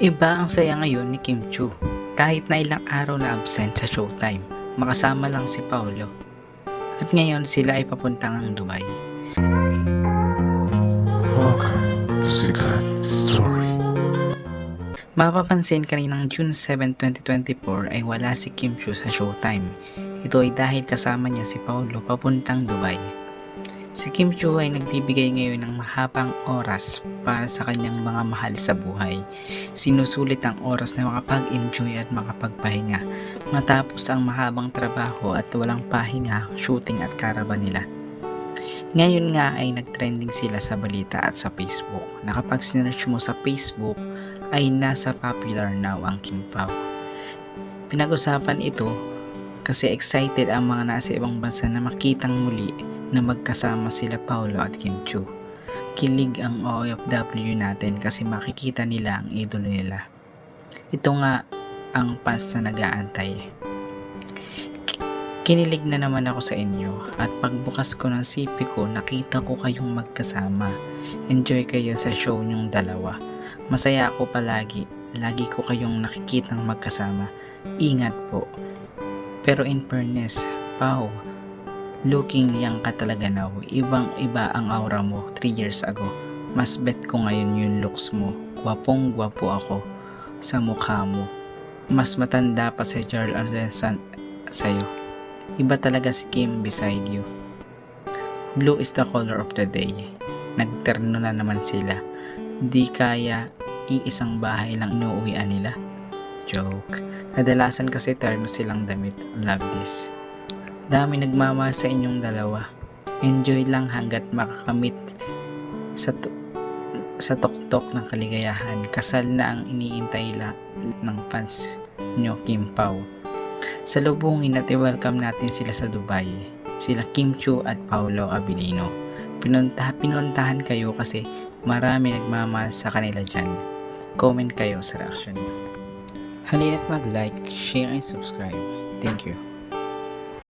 Iba ang saya ngayon ni Kim Chu. Kahit na ilang araw na absent sa showtime, makasama lang si Paolo. At ngayon sila ay papuntang ang Dubai. Welcome to Secret Story. Mapapansin kaninang June 7, 2024 ay wala si Kim Chu sa showtime. Ito ay dahil kasama niya si Paolo papuntang Dubai. Si Kim Chu ay nagbibigay ngayon ng mahabang oras para sa kanyang mga mahal sa buhay. Sinusulit ang oras na makapag-enjoy at makapagpahinga matapos ang mahabang trabaho at walang pahinga, shooting at caravan nila. Ngayon nga ay nagtrending sila sa balita at sa Facebook na kapag sinearch mo sa Facebook ay nasa popular now ang Kim Pao. Pinag-usapan ito kasi excited ang mga nasa ibang bansa na makitang muli na magkasama sila Paolo at Kim Chu. Kilig ang OFW natin kasi makikita nila ang idolo nila. Ito nga ang fans na nag-aantay. Kinilig na naman ako sa inyo at pagbukas ko ng CP ko nakita ko kayong magkasama. Enjoy kayo sa show nyong dalawa. Masaya ako palagi. Lagi ko kayong nakikitang magkasama. Ingat po. Pero in fairness, Pao, looking young ka talaga now. Ibang iba ang aura mo 3 years ago. Mas bet ko ngayon yung looks mo. Gwapong gwapo ako sa mukha mo. Mas matanda pa si Jarl Ardesan sa'yo. Iba talaga si Kim beside you. Blue is the color of the day. Nagterno na naman sila. Di kaya iisang bahay lang inuuwian nila. Joke. Kadalasan kasi terno silang damit. Love this. Dami nagmamahal sa inyong dalawa. Enjoy lang hanggat makakamit sa to- sa tuktok ng kaligayahan. Kasal na ang iniintay la ng fans nyo Kim Pao. Sa lubungin at i-welcome natin sila sa Dubai. Sila Kim Chu at Paolo Abilino. Pinunta, pinuntahan kayo kasi marami nagmamahal sa kanila dyan. Comment kayo sa reaction. Halina't mag-like, share, and subscribe. Thank you.